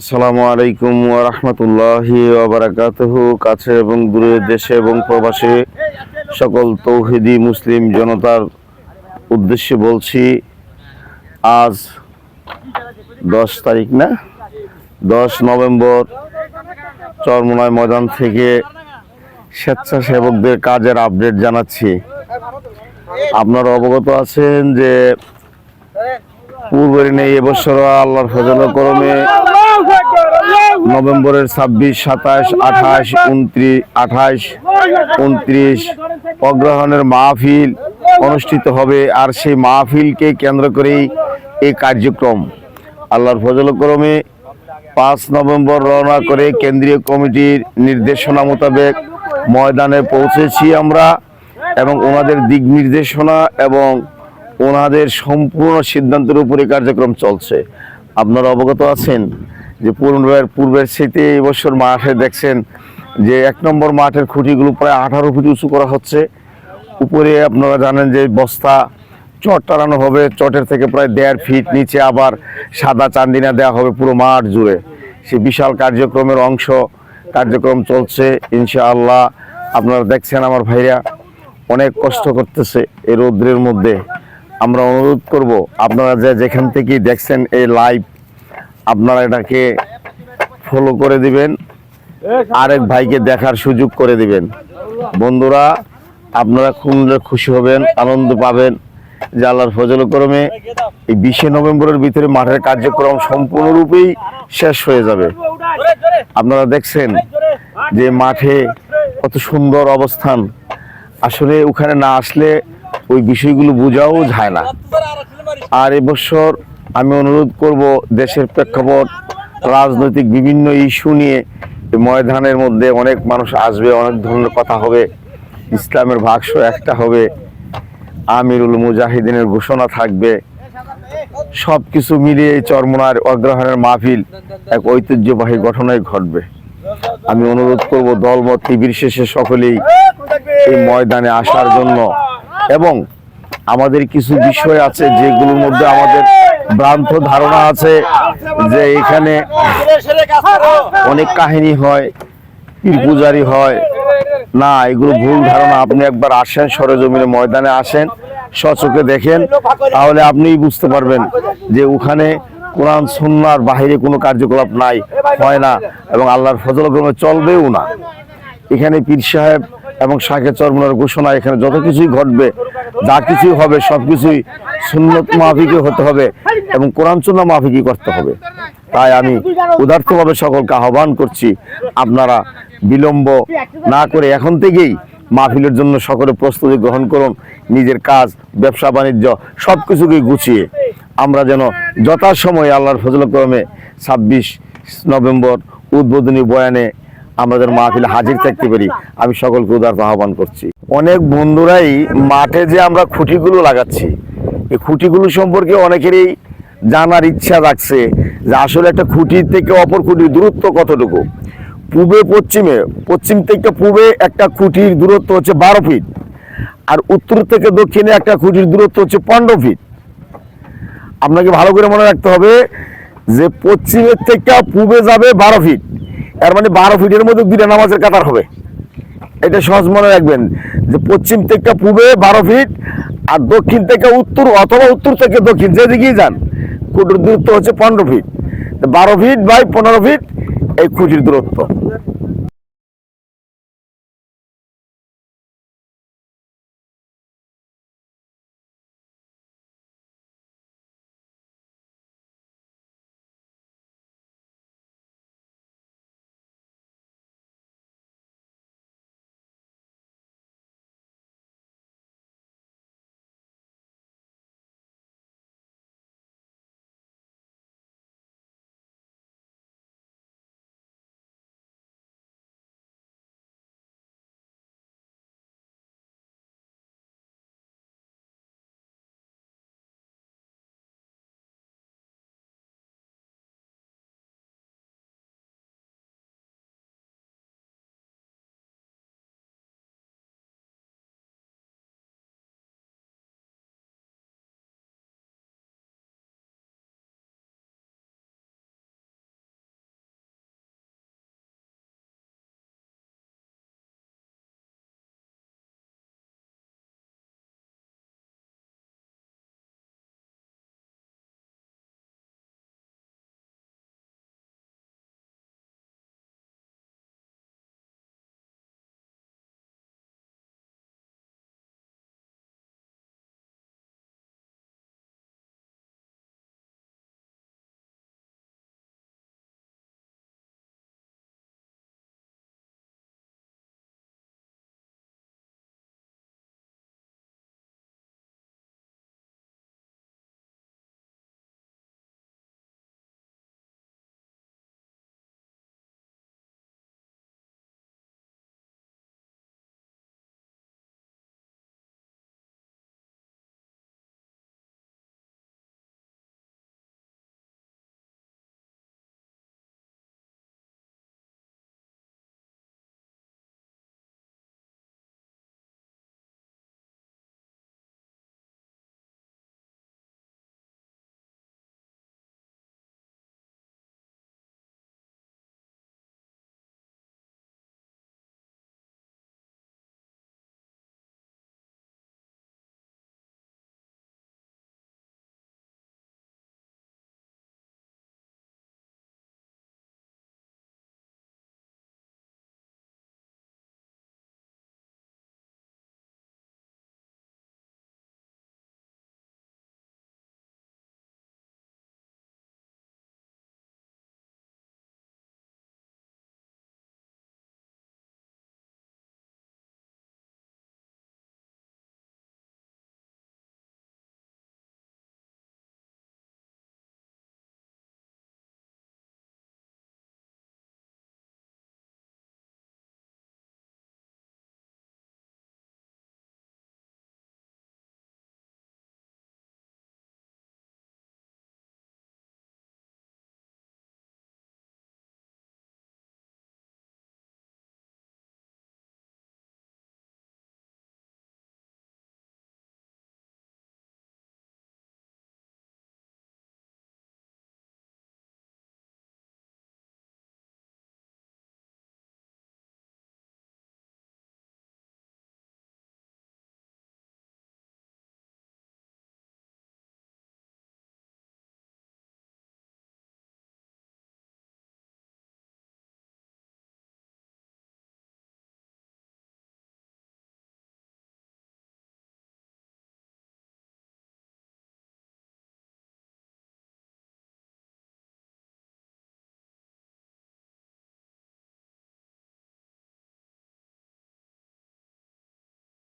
আসসালামু আলাইকুম রহমতুল্লাহি ওবরাকাতুহু কাছে এবং দূরে দেশে এবং প্রবাসে সকল তৌহিদি মুসলিম জনতার উদ্দেশ্যে বলছি, আজ দশ তারিখ না? দশ নভেম্বর চরমোনাই ময়দান থেকে স্বেচ্ছাসেবকদের কাজের আপডেট জানাচ্ছি। আপনারা অবগত আছেন যে পূর্বের নেই এবছর আল্লাহর ফজল করমে নভেম্বরের ছাব্বিশ, সাতাশ, আঠাশ, উনত্রিশ আঠাশ, উনত্রিশ অগ্রহণের মাহফিল অনুষ্ঠিত হবে আর সেই মাহফিলকে কেন্দ্র করেই এই কার্যক্রম। আল্লাহর ফজল করমে পাঁচ নভেম্বর রওনা করে কেন্দ্রীয় কমিটির নির্দেশনা মোতাবেক ময়দানে পৌঁছেছি আমরা এবং ওনাদের দিক নির্দেশনা এবং ওনাদের সম্পূর্ণ সিদ্ধান্তের উপরে কার্যক্রম চলছে। আপনারা অবগত আছেন যে পূর্বের পূর্বের স্মৃতি এবছর বছর মাঠে দেখছেন যে এক নম্বর মাঠের খুঁটিগুলো প্রায় আঠারো ফিট উঁচু করা হচ্ছে। উপরে আপনারা জানেন যে বস্তা চট টানানো হবে, চটের থেকে প্রায় দেড় ফিট নিচে আবার সাদা চান্দিনা দেওয়া হবে পুরো মাঠ জুড়ে। সে বিশাল কার্যক্রমের অংশ কার্যক্রম চলছে, ইনশাআল্লাহ। আপনারা দেখছেন আমার ভাইরা, অনেক কষ্ট করতেছে এই রৌদ্রের মধ্যে। আমরা অনুরোধ করব, আপনারা যে যেখান থেকেই দেখছেন এই লাইভ আপনারা এটাকে ফলো করে দিবেন, আরেক ভাইকে দেখার সুযোগ করে দিবেন। বন্ধুরা, আপনারা খুবই খুশি হবেন, আনন্দ পাবেন, যে আল্লাহর ফজল করমে, এই বিশে নভেম্বরের ভিতরে মাঠের কার্যক্রম সম্পূর্ণরূপেই শেষ হয়ে যাবে। আপনারা দেখছেন যে মাঠে কত সুন্দর অবস্থান। আসলে ওখানে না আসলে ওই বিষয়গুলো বোঝাও যায় না। আর এবছর আমি অনুরোধ করব দেশের প্রেক্ষাপট, রাজনৈতিক বিভিন্ন ইস্যু নিয়ে ময়দানের মধ্যে অনেক মানুষ আসবে, অনেক ধরনের কথা হবে, ইসলামের ভাষ্য একটা হবে, আমিরুল মুজাহিদিনের ঘোষণা থাকবে। সব কিছু মিলিয়ে চরমনার অগ্রহণের মাহফিল এক ঐতিহ্যবাহী ঘটনায় ঘটবে। আমি অনুরোধ করব দলমত নির্বিশেষে সকলেই এই ময়দানে আসার জন্য এবং আমাদের কিছু বিষয় আছে যেগুলোর মধ্যে আমাদের ভ্রান্ত ধারণা আছে যে এখানে অনেক কাহিনী হয়, পীর পূজারি হয়। না, এগুলো ভুল ধারণা। আপনি একবার আসেন সরেজমিনে, ময়দানে আসেন সচোখে দেখেন, তাহলে আপনিই বুঝতে পারবেন যে ওখানে কোরআন, সুন্নার বাহিরে কোনো কার্যকলাপ নাই, হয় না, এবং আল্লাহর ফজল চলবেও না। এখানে পীর সাহেব এবং শাকে চরমনার ঘোষণা, এখানে যত কিছুই ঘটবে, যা কিছুই হবে, সব কিছুই সুন্নত মাফিকে হতে হবে এবং কোরআন সুন্না মাফিকই করতে হবে। তাই আমি উদার্থভাবে সকলকে আহ্বান করছি, আপনারা বিলম্ব না করে এখন থেকেই মাহফিলের জন্য সকলে প্রস্তুতি গ্রহণ করুন, নিজের কাজ, ব্যবসা, বাণিজ্য, সব কিছুকেই গুছিয়ে। আমরা যেন যথাসময়ে আল্লাহর ফজল ক্রমে ছাব্বিশ নভেম্বর উদ্বোধনী বয়ানে আমাদের মাহফিলে হাজির থাকতে পারি। আমি সকলকে উদার আহ্বান করছি। অনেক বন্ধুরাই মাঠে যে আমরা খুঁটিগুলো লাগাচ্ছি, এই খুঁটিগুলো সম্পর্কে অনেকেরই জানার ইচ্ছা রাখছে যে আসলে একটা খুঁটি থেকে অপর খুঁটির দূরত্ব কতটুকু? পূবে, পশ্চিমে, পশ্চিম থেকে পূবে একটা খুঁটির দূরত্ব হচ্ছে বারো ফিট আর উত্তর থেকে দক্ষিণে একটা খুঁটির দূরত্ব হচ্ছে পনেরো ফিট। আপনাকে ভালো করে মনে রাখতে হবে যে পশ্চিমের থেকে পূবে যাবে বারো ফিট। এর মানে বারো ফিটের মধ্যে দুইটা নামাজের কাতার হবে। এটা সহজ মনে রাখবেন যে পশ্চিম থেকে পূবে বারো ফিট আর দক্ষিণ থেকে উত্তর অথবা উত্তর থেকে দক্ষিণ যেদিকেই যান কুটির দূরত্ব হচ্ছে পনেরো ফিট বারো ফিট বাই পনেরো ফিট এই খুঁটির দূরত্ব।